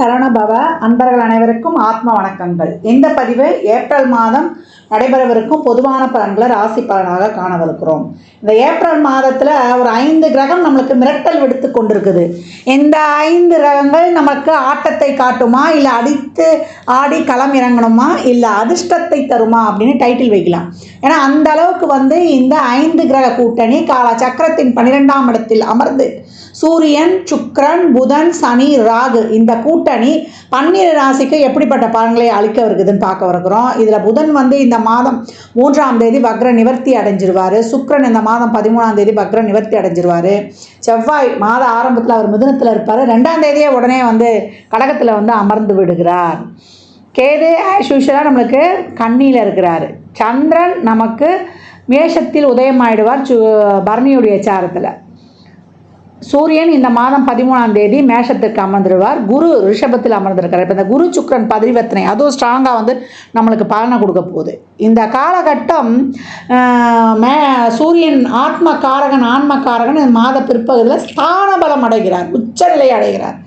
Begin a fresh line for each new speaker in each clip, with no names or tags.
சரணபவ அன்பர்கள் அனைவருக்கும் ஆத்ம வணக்கங்கள். இந்த பதிவு ஏப்ரல் மாதம் நடைபெறவிருக்கும் பொதுவான பலன்களை ராசி பலனாக காணவிருக்கிறோம். இந்த ஏப்ரல் மாதத்தில் ஒரு ஐந்து கிரகம் நம்மளுக்கு மிரட்டல் விடுத்து கொண்டிருக்குது. இந்த ஐந்து கிரகங்கள் நமக்கு ஆட்டத்தை காட்டுமா இல்லை அடித்து ஆடி களம் இறங்கணுமா இல்லை அதிர்ஷ்டத்தை தருமா அப்படின்னு டைட்டில் வைக்கலாம். ஏன்னா அந்த அளவுக்கு வந்து இந்த ஐந்து கிரக கூட்டணி கால சக்கரத்தின் பன்னிரெண்டாம் இடத்தில் அமர்ந்து சூரியன் சுக்ரன் புதன் சனி ராகு இந்த கூட்டணி பன்னிரு ராசிக்கு எப்படிப்பட்ட பலன்களை அளிக்க இருக்குதுன்னு பார்க்க வருகிறோம். இதில் புதன் வந்து இந்த மாதம் மூன்றாம் தேதி வக்ர நிவர்த்தி அடைஞ்சிருவார். சுக்கிரன் இந்த மாதம் பதிமூணாம் தேதி வக்ர நிவர்த்தி அடைஞ்சிருவார். செவ்வாய் மாத ஆரம்பத்தில் அவர் மிதுனத்தில் இருப்பார். ரெண்டாம் தேதியே உடனே வந்து கடகத்தில் வந்து அமர்ந்து விடுகிறார். கேது ஆஸ் யூஷுவலாக நம்மளுக்கு கண்ணியில் இருக்கிறார். சந்திரன் நமக்கு மேஷத்தில் உதயமாயிடுவார் சு பரணியுடைய சாரத்தில். சூரியன் இந்த மாதம் பதிமூணாம் தேதி மேஷத்திற்கு அமர்ந்துடுவார் குரு ரிஷபத்தில் அமர்ந்திருக்கார் இப்போ இந்த குரு சுக்ரன் பதிவர்த்தனை அதுவும் ஸ்ட்ராங்காக வந்து நம்மளுக்கு பலனை கொடுக்க போகுது. இந்த காலகட்டம் மே சூரியன் ஆத்ம காரகன் ஆன்ம காரகன் இந்த மாத பிற்பகுதியில் ஸ்தான பலம் அடைகிறார். உச்சநிலை அடைகிறார்.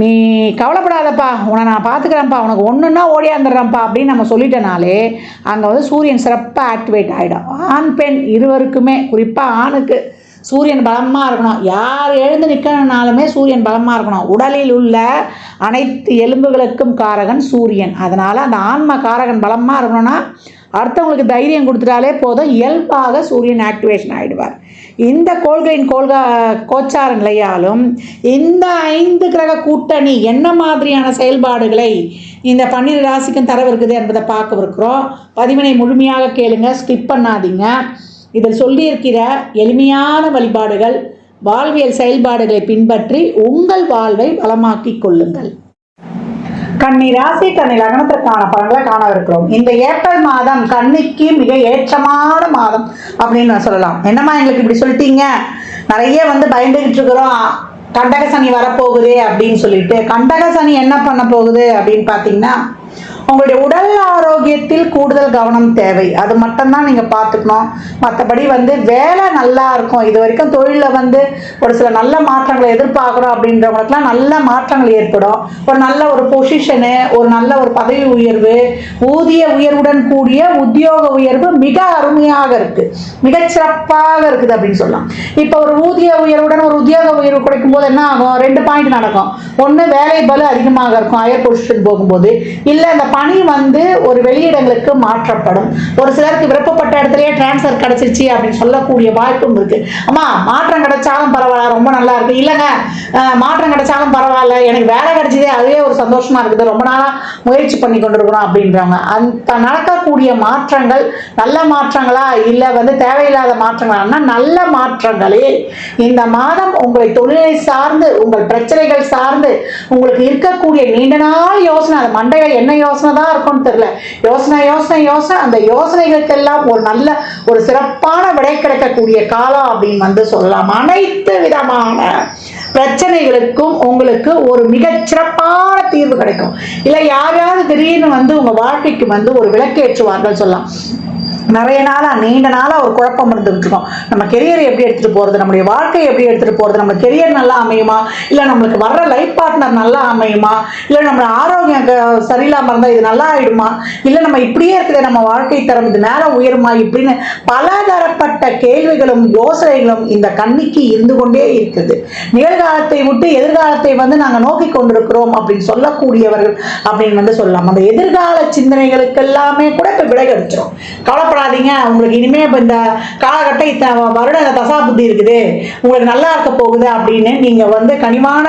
நீ கவலைப்படாதப்பா. உன்னை நான் பார்த்துக்கிறேன்ப்பா. உனக்கு ஒன்றுன்னா ஓடியாந்துடுறேன்ப்பா அப்படின்னு நம்ம சொல்லிட்டனாலே அங்கே வந்து சூரியன் சிறப்பாக ஆக்டிவேட் ஆகிடும் ஆண் பெண் இருவருக்குமே குறிப்பாக ஆணுக்கு சூரியன் பலமாக இருக்கணும். யார் எழுந்து நிற்கணும்னாலுமே சூரியன் பலமாக இருக்கணும். உடலில் உள்ள அனைத்து எலும்புகளுக்கும் காரகன் சூரியன். அதனால் அந்த ஆன்ம காரகன் பலமாக இருக்கணும்னா அடுத்தவங்களுக்கு தைரியம் கொடுத்துட்டாலே போதும். இயல்பாக சூரியன் ஆக்டிவேஷன் ஆகிடுவார் இந்த கோள்களின் கோள்கா கோச்சார நிலையாலும் இந்த ஐந்து கிரக கூட்டணி என்ன மாதிரியான செயல்பாடுகளை இந்த பன்னிரு ராசிக்கும் தரவிருக்குது என்பதை பார்க்கவிருக்கிறோம். பதிவினை முழுமையாக கேளுங்க. ஸ்கிப் பண்ணாதீங்க. இதில் சொல்லியிருக்கிற எளிமையான வழிபாடுகள் வாழ்வியல் செயல்பாடுகளை பின்பற்றி உங்கள் வாழ்வை வளமாக்கிக் கொள்ளுங்கள். கன்னி ராசி கன்னி லக்னத்திற்கான பலன்களை காணவிருக்கிறோம். இந்த ஏப்ரல் மாதம் கண்ணிக்கு மிக ஏற்றமான மாதம் அப்படின்னு நான் சொல்லலாம். என்னம்மா எங்களுக்கு இப்படி சொல்லிட்டீங்க? நிறைய வந்து பயந்துகிட்டு இருக்கிறோம். கண்டக சனி வரப்போகுது அப்படின்னு சொல்லிட்டு கண்டக சனி என்ன பண்ண போகுது அப்படின்னு பார்த்தீங்கன்னா உங்களுடைய உடல் ஆரோக்கியத்தில் கூடுதல் கவனம் தேவை. அது மட்டும்தான் நீங்கள் பார்த்துக்கணும். மற்றபடி வந்து வேலை நல்லா இருக்கும். இது வரைக்கும் தொழிலில் வந்து ஒரு சில நல்ல மாற்றங்களை எதிர்பார்க்குறோம் அப்படின்றவங்களுக்குலாம் நல்ல மாற்றங்கள் ஏற்படும். ஒரு நல்ல ஒரு பொசிஷனு ஒரு நல்ல ஒரு பதவி உயர்வு ஊதிய உயர்வுடன் கூடிய உத்தியோக உயர்வு மிக அருமையாக இருக்கு. மிகச்சிறப்பாக இருக்குது அப்படின்னு சொல்லலாம். இப்போ ஒரு ஊதிய உயர்வுடன் ஒரு உத்தியோக உயர்வு கிடைக்கும் போது என்ன ஆகும்? ரெண்டு பாயிண்ட் நடக்கும். ஒன்று வேலை பலு அதிகமாக இருக்கும். அயர் பொசிஷன் போகும்போது. இல்லை அந்த பணி வந்து ஒரு வெளியிடங்களுக்கு மாற்றப்படும். ஒரு சிலருக்கு விருப்பப்பட்ட இடத்துலயே டிரான்ஸ்ஃபர் கிடைச்சிருச்சு அப்படின்னு சொல்லக்கூடிய வாய்ப்பும் இருக்கு. அம்மா மாற்றம் கிடைச்சாலும் பரவாயில்ல ரொம்ப நல்லா இருக்கு. இல்லைங்க மாற்றம் கிடைச்சாலும் பரவாயில்ல. எனக்கு வேலை கிடைச்சதே அதுவே ஒரு சந்தோஷமா இருக்குது. ரொம்ப நாளா முயற்சி பண்ணி கொண்டிருக்கிறோம் அப்படின்றவங்க அந்த நடக்கக்கூடிய மாற்றங்கள் நல்ல மாற்றங்களா? இல்லை வந்து தேவையில்லாத மாற்றங்களானா நல்ல மாற்றங்களே. இந்த மாதம் உங்களை தொழிலை சார்ந்து உங்கள் பிரச்சனைகள் சார்ந்து உங்களுக்கு இருக்கக்கூடிய நீண்ட நாள் யோசனை அந்த மண்டையில் என்ன யோசனை தான் இருக்கும்னு தெரியல. யோசனை யோசனை யோசனை அந்த யோசனைகளுக்கெல்லாம் ஒரு நல்ல ஒரு சிறப்பான விடை கிடைக்கக்கூடிய காலம் அப்படின்னு வந்து சொல்லலாம். அனைத்து விதமான பிரச்சனைகளுக்கும் உங்களுக்கு ஒரு மிகச்சிறப்பான தீர்வு கிடைக்கும். இல்லை யாராவது திடீர்னு வந்து உங்க வாழ்க்கைக்கு வந்து ஒரு விளக்கேற்றுவார்கள் சொல்லலாம். நிறைய நாளாக நீண்ட நாளாக ஒரு குழப்பம் இருந்துகிட்டு இருக்கோம். நம்ம கெரியரை எப்படி எடுத்துகிட்டு போகிறது நம்முடைய வாழ்க்கையை எப்படி எடுத்துகிட்டு போகிறது நம்ம கெரியர் நல்லா அமையுமா? இல்லை நம்மளுக்கு வர்ற லைஃப் பார்ட்னர் நல்லா அமையுமா? இல்லை நம்ம ஆரோக்கியம் சரியில்லாமல் இருந்தால் இது நல்லா ஆயிடுமா? இல்லை நம்ம இப்படியே இருக்குது நம்ம வாழ்க்கை தரம் இது மேலே உயருமா? இப்படின்னு பலதரப்பட்ட கேள்விகளும் யோசனைகளும் இந்த கண்ணிக்கு இருந்து கொண்டே இருக்குது. நிகழ்காலத்தை விட்டு எதிர்காலத்தை வந்து நாங்கள் நோக்கி கொண்டிருக்கிறோம் அப்படின்னு சொல்லக்கூடியவர்கள் அப்படின்னு வந்து சொல்லலாம். அந்த எதிர்கால சிந்தனைகளுக்கு எல்லாமே கூட இப்போ விடை கிடைச்சிரும். கவலைப்படாதீங்க உங்களுக்கு இனிமே இப்போ இந்த காலகட்டம் இத்தனை வருடம் இந்த தசா புத்தி இருக்குது. உங்களுக்கு நல்லா இருக்க போகுது அப்படின்னு நீங்க வந்து கனிவான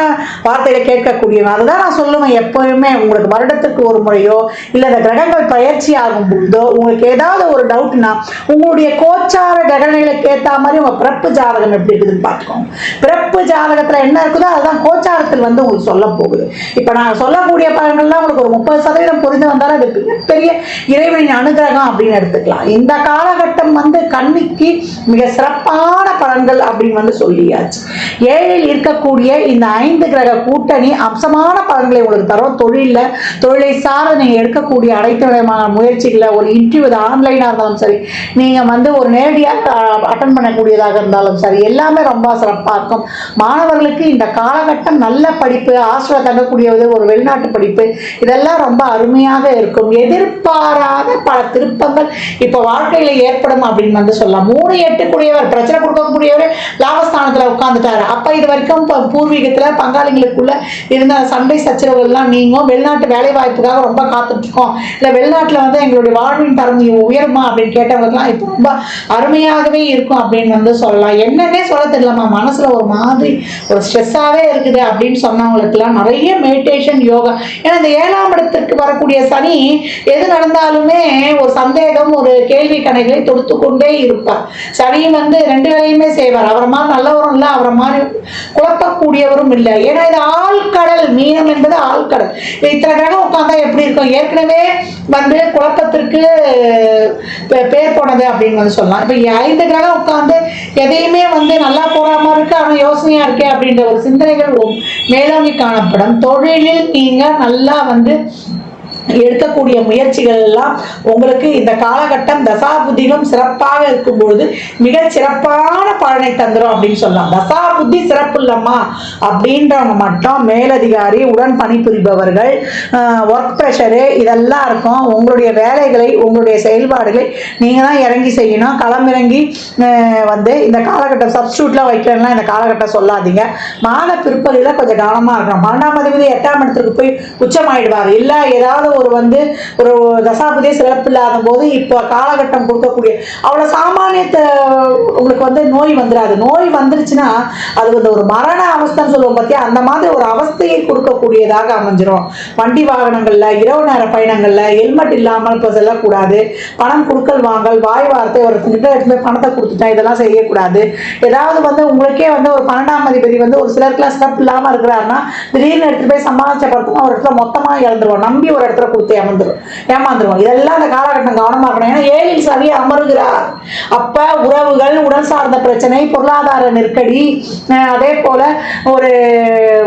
வார்த்தையில கேட்கக்கூடியவங்க. அதுதான் நான் சொல்லுவேன் எப்பவுமே உங்களுக்கு வருடத்துக்கு ஒரு முறையோ இல்லை இந்த கிரகங்கள் பயிற்சி ஆகும் பொழுதோ உங்களுக்கு ஏதாவது ஒரு டவுட்னா உங்களுடைய கோச்சார கிரகங்களுக்கு ஏற்ற மாதிரி உங்க பிறப்பு ஜாதகம் எப்படி இருக்குதுன்னு பார்த்துக்கோங்க. பிறப்பு ஜாதகத்துல என்ன இருக்குதோ அதுதான் கோச்சாரத்தில் வந்து உங்களுக்கு சொல்ல போகுது. இப்போ நான் சொல்லக்கூடிய பலன்கள்லாம் உங்களுக்கு ஒரு முப்பது சதவீதம் புரிந்து வந்தாலும் அது பெரிய இறைவனின் அனுகிரகம் அப்படின்னு எடுத்துக்கலாம். இந்த காலகட்டம் வந்து கண்ணிக்கு மிக சிறப்பான பலன்கள் அப்படின்னு வந்து சொல்லியாச்சு. ஏழில் இருக்கக்கூடிய இந்த ஐந்து கிரக கூட்டணி அம்சமான பலன்களை உங்களுக்கு தரும். தொழிலில் தொழிலை சார்ந்து நீங்கள் எடுக்கக்கூடிய அனைத்து விதமான முயற்சிகளை ஒரு இன்டர்வியூ ஆன்லைனாக இருந்தாலும் சரி நீங்கள் வந்து ஒரு நேரடியாக அட்டன் பண்ணக்கூடியதாக இருந்தாலும் சரி எல்லாமே ரொம்ப சிறப்பாக இருக்கும். மாணவர்களுக்கு இந்த காலகட்டம் நல்ல படிப்பு ஆசிரியர் தங்கக்கூடியது ஒரு வெளிநாட்டு படிப்பு இதெல்லாம் ரொம்ப அருமையாக இருக்கும். எதிர்பாராத பல திருப்பங்கள் இப்போ வாழ்க்கையில் ஏற்படும் அப்படின்னு வந்து சொல்லலாம். மூணு எட்டுக்கூடியவர் பிரச்சனை கொடுக்கக்கூடியவர் லாபஸ்தானத்தில் உட்காந்துட்டாரு அப்போ இது வரைக்கும் இப்போ பூர்வீகத்தில் பங்காளிங்களுக்குள்ள இருந்த சண்டை சச்சரவுகள்லாம் நீங்கும். வெளிநாட்டு வேலை வாய்ப்புக்காக ரொம்ப காத்துட்டு இருக்கோம் இல்லை வெளிநாட்டில் வந்து எங்களுடைய வாழ்வின் தரம் உயருமா அப்படின்னு கேட்டவங்களுக்குலாம் இப்போ ரொம்ப அருமையாகவே இருக்கும் அப்படின்னு வந்து சொல்லலாம். என்னன்னே சொல்ல தெரியலம்மா. மனசுல ஒரு மாதிரி ஒரு ஸ்ட்ரெஸ்ஸாகவே இருக்குது அப்படின்னு சொன்னவங்களுக்குலாம் நிறைய மெடிடேஷன் யோகா. ஏன்னா இந்த ஏழாம் இடத்திற்கு வரக்கூடிய சனி எது நடந்தாலுமே ஒரு சந்தேகம் ஒரு கேள்வி கணைகளை தொடுத்து கொண்டே இருப்பார். சனியும் வந்து ரெண்டு வேலையுமே செய்வார். அவரை மாதிரி நல்லவரும் இல்லை அவரை மாதிரி குழப்பக்கூடியவரும் இல்லை. ஏன்னா இது ஆழ்கடல். மீனம் என்பது ஆழ்கடல். இத்தனை கிரகம் உட்காந்தா எப்படி இருக்கும்? ஏற்கனவே வந்து குழப்பத்திற்கு பேர் போனது அப்படின்னு வந்து சொல்லலாம். இப்போ ஐந்து கிரகம் உட்காந்து எதையுமே வந்து நல்லா போகாம இருக்கு ஆனால் யோசனையா இருக்கே அப்படின்ற ஒரு சிந்தனைகள் ஒ- மேலோங்கி காணப்படும். தொழிலில் நீங்க நல்லா வந்து எடுக்கக்கூடிய முயற்சிகள் எல்லாம் உங்களுக்கு இந்த காலகட்டம் தசாபுத்திகளும் சிறப்பாக இருக்கும் பொழுது மிக சிறப்பான பலனை தந்துரும் அப்படின்னு சொல்லலாம். தசா புத்தி சிறப்பு இல்லம்மா அப்படின்றவங்க மட்டும் மேலதிகாரி உடன் பணிபுரிபவர்கள் ஒர்க் ப்ரெஷரு இதெல்லாம் இருக்கும். உங்களுடைய வேலைகளை உங்களுடைய செயல்பாடுகளை நீங்கள் தான் இறங்கி செய்யணும். களமிறங்கி வந்து இந்த காலகட்டம் சப்ஸ்டியூட்லாம் வைக்கிறேன்னா இந்த காலகட்டம் சொல்லாதீங்க. மாத பிற்பகலில் கொஞ்சம் கவனமாக இருக்கணும். பன்னெண்டாம் அதிபதி எட்டாம் இடத்துக்கு போய் உச்சமாயிடுவார். இல்லை ஏதாவது ஒரு வந்து ஒரு தசாபதியே சிறப்பு இல்லாத போது இப்போ காலகட்டம் கொடுக்கக்கூடிய அவ்வளோ சாமானியத்தை உங்களுக்கு வந்து நோய் வந்துடாது நோய் வந்துருச்சுன்னா அது வந்து ஒரு மரண அவஸ்தைன்னு சொல்லுவோம் பார்த்தியா அந்த மாதிரி ஒரு அவஸ்தையை கொடுக்கக்கூடியதாக அமைஞ்சிரும். வண்டி வாகனங்களில் இரவு நேர பயணங்களில் ஹெல்மெட் இல்லாமல் இப்போ செல்லக்கூடாது. பணம் கொடுக்கல் வாங்கல் வாய் வார்த்தை ஒருத்தங்கிட்ட எடுத்து போய் பணத்தை கொடுத்துட்டேன் இதெல்லாம் செய்யக்கூடாது. ஏதாவது வந்து உங்களுக்கே வந்து ஒரு பன்னெண்டாம் அதிபதி வந்து ஒரு சிலருக்குலாம் சிறப்பு இல்லாமல் இருக்கிறாருன்னா திடீர்னு எடுத்துட்டு போய் சமாளிச்சப்படுத்தணும் ஒரு இடத்துல மொத்தமாக இழந்துருவோம். நம்பி ஒரு இடத்துல கொடுத்து அமர்ந்துடும் ஏமாந்துருவோம். இதெல்லாம் அந்த காலகட்டம் கவனமாக இருக்கணும். ஏன்னா ஏழில் சரி அமருகிறார். அப்ப உறவுகள் உடல் சார்ந்த பிரச்சனை பொருளாதார நெருக்கடி அதே போல ஒரு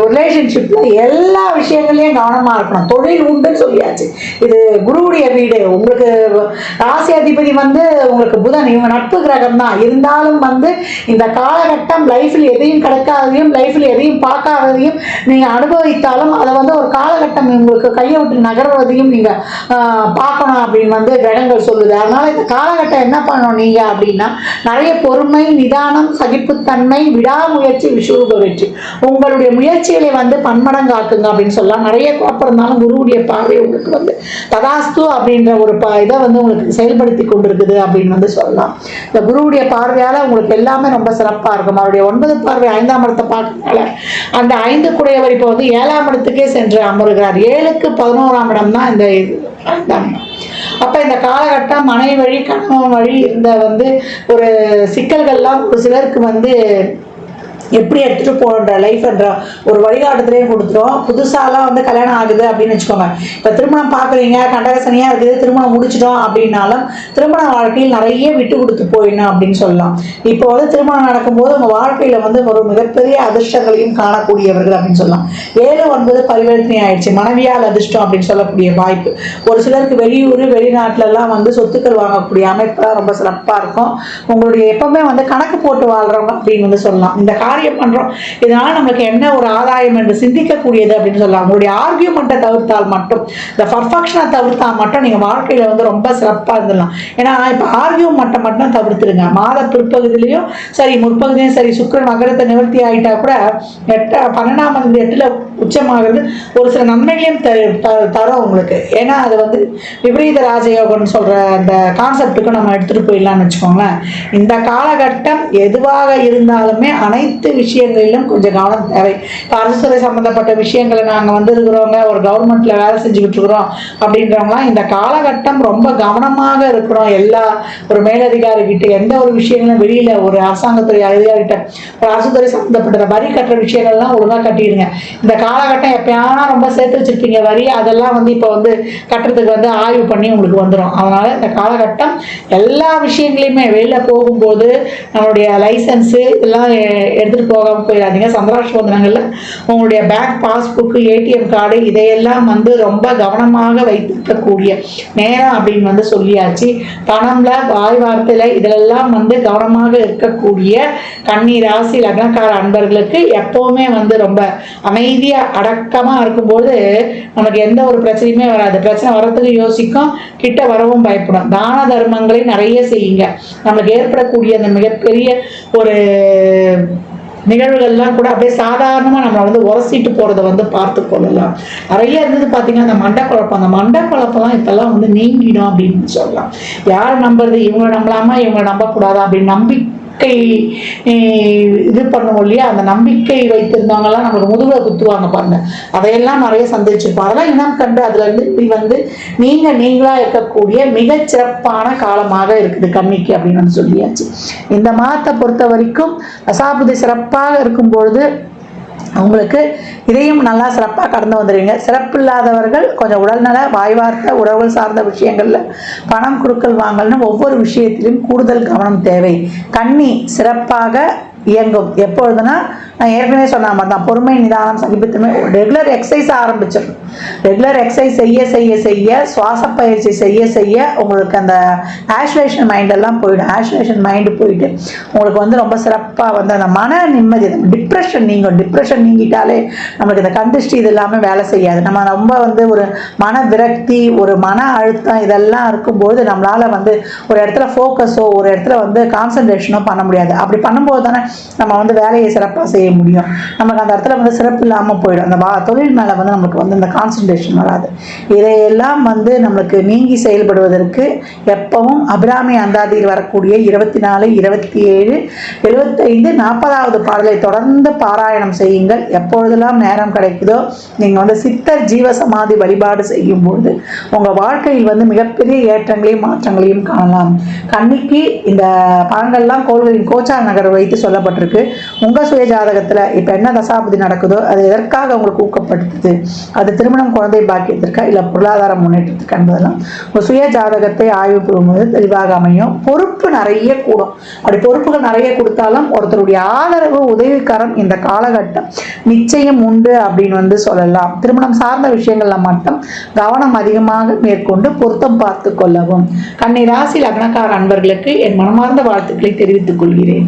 ரிலேஷன்ஷிப்ல எல்லா விஷயங்களையும் கவனமா இருக்கணும். தொழில் உண்டுன்னு சொல்லியாச்சு. இது குருவுடைய வீடு. உங்களுக்கு ராசி அதிபதி வந்து உங்களுக்கு புதன். இவங்க நட்பு கிரகம் தான் இருந்தாலும் வந்து இந்த காலகட்டம் லைஃப்பில் எதையும் கிடைக்காததையும் லைஃப்பில் எதையும் பார்க்காததையும் நீங்கள் அனுபவித்தாலும் அதை வந்து ஒரு காலகட்டம் உங்களுக்கு கையை விட்டு நகர்வதையும் நீங்கள் பார்க்கணும் அப்படின்னு வந்து கிரகங்கள் சொல்லுது. அதனால இந்த காலகட்டம் என்ன பண்ணணும் நீங்கள் அப்படின்னா நிறைய பொறுமை நிதானம் சகிப்புத்தன்மை விடாமுயற்சி விஸ்வரூப வெற்றி. உங்களுடைய முயற்சிகளை வந்து பன்மடங்காக்குங்க அப்படின்னு சொல்லலாம். நிறைய குழப்பம் இருந்தாலும் குருவுடைய பார்வை உங்களுக்கு வந்து ததாஸ்து அப்படின்ற ஒரு ப இதை வந்து உங்களுக்கு செயல்படுத்தி கொண்டிருக்குது அப்படின்னு வந்து சொல்லலாம். இந்த குருவுடைய பார்வையால் உங்களுக்கு எல்லாமே ரொம்ப சிறப்பாக இருக்கும். அவருடைய ஒன்பது பார்வை ஐந்தாம் இடத்தை பார்க்கறதுனால அந்த ஐந்து குடையவர் இப்போ வந்து ஏழாம் இடத்துக்கே சென்று அமருகிறார். ஏழுக்கு பதினோராம் இடம் தான் இந்த இது ஐந்தாம் அப்போ இந்த காலகட்டம் மனை வழி கணவன் வழி இருந்த வந்து ஒரு சிக்கல்கள்லாம் ஒரு சிலருக்கு வந்து எப்படி எடுத்துகிட்டு போகிற லைஃப்ன்ற ஒரு வழிகாட்டுதலையும் கொடுத்துரும். புதுசாலாம் வந்து கல்யாணம் ஆகுது அப்படின்னு வச்சுக்கோங்க. இப்போ திருமணம் பார்க்குறீங்க கண்டகசனியாக இருக்குது திருமணம் முடிச்சிட்டோம் அப்படின்னாலும் திருமண வாழ்க்கையில் நிறைய விட்டு கொடுத்து போயிடணும் அப்படின்னு சொல்லலாம். இப்போ வந்து திருமணம் நடக்கும்போது உங்கள் வாழ்க்கையில் வந்து ஒரு மிகப்பெரிய அதிர்ஷ்டங்களையும் காணக்கூடியவர்கள் அப்படின்னு சொல்லலாம். ஏழு ஒன்பது பரிவர்த்தனை ஆயிடுச்சு. மனைவியால் அதிர்ஷ்டம் அப்படின்னு சொல்லக்கூடிய வாய்ப்பு. ஒரு சிலருக்கு வெளியூர் வெளிநாட்டிலலாம் வந்து சொத்துக்கள் வாங்கக்கூடிய அமைப்பெல்லாம் ரொம்ப சிறப்பாக இருக்கும். உங்களுடைய எப்பவுமே வந்து கணக்கு போட்டு வாழ்கிறவங்க அப்படின்னு வந்து சொல்லலாம். இந்த காரியம் பண்ணுறோம் இதனால் நம்மளுக்கு என்ன ஒரு ஆதாயம் என்று சிந்திக்கக்கூடியது அப்படின்னு சொல்லலாம். உங்களுடைய ஆர்கியூமெண்ட்டை தவிர்த்தால் மட்டும் இந்த பர்ஃபெக்ஷனை தவிர்த்தால் மட்டும் நீங்கள் வாழ்க்கையில் வந்து ரொம்ப சிறப்பாக இருந்துடலாம். ஏன்னா இப்போ ஆர்கியூமெண்ட்டை மட்டும் தவிர்த்துருங்க மாத பிற்பகுதியிலையும் சரி முற்பகுதியும் சரி சுக்கிரன் மகரத்தை நிவர்த்தி ஆகிட்டா கூட எட்ட பன்னெண்டாம் தேதி எட்டில் உச்சமாகிறது. ஒரு சில நன்மைகளையும் த தரும் உங்களுக்கு. ஏன்னா அது வந்து விபரீத ராஜயோகம்னு சொல்கிற அந்த கான்செப்ட்டுக்கு நம்ம எடுத்துகிட்டு போயிடலாம்னு வச்சுக்கோங்களேன். இந்த காலகட்டம் எதுவாக இருந்தாலுமே அனைத்து விஷயங்களிலும் கொஞ்சம் கவனம் தேவை. இப்போ அரசுத்துறை சம்மந்தப்பட்ட விஷயங்களை நாங்கள் வந்துருக்கிறவங்க ஒரு கவர்மெண்ட்டில் வேலை செஞ்சுக்கிட்டு இருக்கிறோம் அப்படின்றவங்களாம் இந்த காலகட்டம் ரொம்ப கவனமாக இருக்கிறோம் எல்லா ஒரு மேலதிகாரிகிட்ட எந்த ஒரு விஷயங்களும் வெளியில் ஒரு அரசாங்கத்துறை அதிகாரிகிட்ட ஒரு அரசுத்துறை சம்மந்தப்பட்ட வரி கட்டுற விஷயங்கள்லாம் ஒழுங்காக கட்டிடுங்க. இந்த காலகட்டம் எப்பயானா ரொம்ப சேர்த்து வச்சிருப்பீங்க. வரி அதெல்லாம் வந்து இப்போ வந்து கட்டுறதுக்கு வந்து ஆய்வு பண்ணி உங்களுக்கு வந்துடும் அதனால இந்த காலகட்டம் எல்லா விஷயங்களையுமே வெளில போகும்போது நம்மளுடைய லைசன்ஸு இதெல்லாம் எடுத்துகிட்டு போகாமல் போயிடாதீங்க. சந்திராஷ்டோதனங்களில் உங்களுடைய பேங்க் பாஸ்புக்கு ஏடிஎம் கார்டு இதையெல்லாம் வந்து ரொம்ப கவனமாக வைத்திருக்கக்கூடிய நேரம் அப்படின்னு வந்து சொல்லியாச்சு. பணம்ல வாய் வார்த்தையில் இதிலெல்லாம் வந்து கவனமாக இருக்கக்கூடிய கன்னி ராசி லக்னக்கார அன்பர்களுக்கு எப்பவுமே வந்து ரொம்ப அமைதியாக அடக்கமாக இருக்கும்போது நமக்கு எந்த ஒரு பிரச்சனையுமே வராது. பிரச்சனை வர்றதுக்கு யோசிக்கும் கிட்ட வரவும் பயப்படும். தான தர்மங்களை நிறைய செய்யுங்க. நமக்கு ஏற்படக்கூடிய அந்த மிகப்பெரிய ஒரு நிகழ்வுகள்லாம் கூட அப்படியே சாதாரணமாக நம்மளை வந்து உரசிட்டு போகிறத வந்து பார்த்து கொள்ளலாம். நிறைய இருந்தது பார்த்தீங்கன்னா அந்த மண்டக்குழப்பம் அந்த மண்டக்குழப்பம்லாம் இப்போல்லாம் வந்து நீங்கிடும் அப்படின்னு சொல்லலாம். யார் நம்புறது? இவங்களை நம்பலாமா? இவங்க நம்பக்கூடாதா? அப்படின்னு நம்பி நம்பிக்கை இது பண்ணுவோம் இல்லையா? அந்த நம்பிக்கை வைத்திருந்தவங்கலாம் நம்மளோட முதுகுல குத்துவாங்க பாருங்க. அதையெல்லாம் நிறைய சந்திச்சிருப்போம். அதெல்லாம் இனம் கண்டு அதுல இருந்து இப்படி வந்து நீங்க நீங்களா இருக்கக்கூடிய மிக சிறப்பான காலமாக இருக்குது கன்னிக்கு அப்படின்னு வந்து சொல்லியாச்சு. இந்த மாதத்தை பொறுத்த வரைக்கும் அசாபுதி சிறப்பாக இருக்கும் பொழுது உங்களுக்கு இதையும் நல்லா சிறப்பாக கடந்து வந்துடுவீங்க சிறப்பில்லாதவர்கள் கொஞ்சம் உடல்நல வாய்வார்த்த உறவுகள் சார்ந்த விஷயங்களில் பணம் குறுக்கல் வாங்கல்னு ஒவ்வொரு விஷயத்திலும் கூடுதல் கவனம் தேவை. கன்னி சிறப்பாக இயங்கும். எப்பொழுதுனா நான் ஏற்கனவே சொன்ன மாதிரி தான். பொறுமை நிதானம் சகிப்புத்தன்மை ரெகுலர் எக்ஸசைஸ் ஆரம்பிச்சிடணும். ரெகுலர் எக்ஸசைஸ் செய்ய செய்ய செய்ய சுவாச பயிற்சி செய்ய செய்ய உங்களுக்கு அந்த ஆஷ்லேஷன் மைண்டெல்லாம் போயிடும். ஆஷ்லேஷன் மைண்டு போயிட்டு உங்களுக்கு வந்து ரொம்ப சிறப்பாக வந்து அந்த மன நிம்மதி டிப்ரெஷன் நீங்கும். டிப்ரெஷன் நீங்கிட்டாலே நம்மளுக்கு இந்த கண்டிஷ்டி இது இல்லாமல் வேலை செய்யாது. நம்ம ரொம்ப வந்து ஒரு மன விரக்தி ஒரு மன அழுத்தம் இதெல்லாம் இருக்கும்போது நம்மளால வந்து ஒரு இடத்துல ஃபோக்கஸோ ஒரு இடத்துல வந்து கான்சன்ட்ரேஷனோ பண்ண முடியாது. அப்படி பண்ணும்போது தானே நம்ம வந்து வேலையை சிறப்பாக செய்ய செய்ய முடியும். நமக்கு அந்த இடத்துல வந்து சிறப்பு இல்லாமல் போயிடும். அந்த வா தொழில் மேலே வந்து நமக்கு வந்து அந்த கான்சன்ட்ரேஷன் வராது. இதையெல்லாம் வந்து நம்மளுக்கு நீங்கி செயல்படுவதற்கு எப்பவும் அபிராமி அந்தாதியில் வரக்கூடிய இருபத்தி நாலு இருபத்தி ஏழு எழுபத்தைந்து நாற்பதாவது பாடலை தொடர்ந்து பாராயணம் செய்யுங்கள். எப்பொழுதெல்லாம் நேரம் கிடைக்குதோ நீங்கள் வந்து சித்தர் ஜீவசமாதி வழிபாடு செய்யும்போது உங்கள் வாழ்க்கையில் வந்து மிகப்பெரிய ஏற்றங்களையும் மாற்றங்களையும் காணலாம். கண்ணிக்கு இந்த பழங்கள்லாம் கோள்களின் கோச்சார் நகர் வைத்து சொல்லப்பட்டிருக்கு. உங்கள் சுயஜாதக ஜாதகத்தில் இப்போ என்ன தசாபதி நடக்குதோ அது எதற்காக உங்களுக்கு ஊக்கப்படுத்துது? அது திருமணம் குழந்தை பாக்கியத்திற்கா இல்லை பொருளாதார முன்னேற்றத்துக்கு என்பதெல்லாம் உங்கள் சுய ஜாதகத்தை ஆய்வு பெறும்போது தெளிவாக அமையும். பொறுப்பு நிறைய கூடும். அப்படி பொறுப்புகள் நிறைய கொடுத்தாலும் ஒருத்தருடைய ஆதரவு உதவிக்காரம் இந்த காலகட்டம் நிச்சயம் உண்டு அப்படின்னு வந்து சொல்லலாம். திருமணம் சார்ந்த விஷயங்கள்ல மட்டும் கவனம் அதிகமாக மேற்கொண்டு பொருத்தம் பார்த்து கொள்ளவும். கண்ணை ராசி லக்னக்கார அன்பர்களுக்கு என் மனமார்ந்த வாழ்த்துக்களை தெரிவித்துக் கொள்கிறேன்.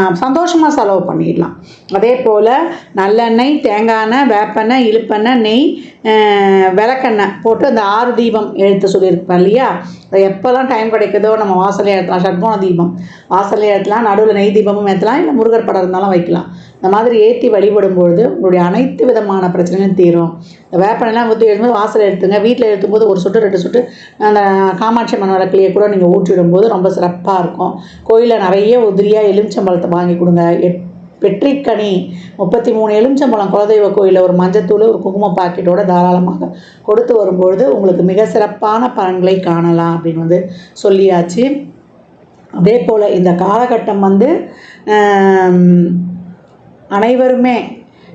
சந்தோஷமாக செலவு பண்ணிடலாம். அதே போல் நல்லெண்ணெய் தேங்காய் எண்ணெய் வேப்பெண்ணெய் இழுப்பெண்ணெய் நெய் விளக்கெண்ணெய் போட்டு அந்த ஆறு தீபம் எழுத்து சொல்லியிருப்பேன் இல்லையா? அது எப்போல்லாம் டைம் கிடைக்குதோ நம்ம வாசலே ஏற்றலாம். ஷட்மோன தீபம். வாசலே ஏற்றலாம் நடுவில் நெய் தீபமும் ஏற்றலாம் இல்லை முருகர் படம் இருந்தாலும் வைக்கலாம். இந்த மாதிரி ஏற்றி வழிபடும் பொழுது உங்களுடைய அனைத்து விதமான பிரச்சனையும் தீரும். இந்த வேப்பனெல்லாம் ஊற்றி எழுதும்போது வாசல் எடுத்துங்க. வீட்டில் எழுத்தும்போது ஒரு சொட்டு ரெண்டு சொட்டு அந்த காமாட்சி அம்மன் கூட நீங்கள் ஊற்றிடும்போது ரொம்ப சிறப்பாக இருக்கும். கோயிலில் நிறைய உதிரியாக எலுமிச்சம்பழத்தை வாங்கி கொடுங்க. எட் வெற்றிக்கனி முப்பத்தி மூணு எலுமிச்சம்பழம் குலதெய்வ கோயிலில் ஒரு மஞ்சத்தூள் ஒரு குங்கும பாக்கெட்டோட தாராளமாக கொடுத்து வரும்பொழுது உங்களுக்கு மிக சிறப்பான பலன்களை காணலாம் அப்படின்னு வந்து சொல்லியாச்சு. அதே போல் இந்த காலகட்டம் வந்து அனைவருமே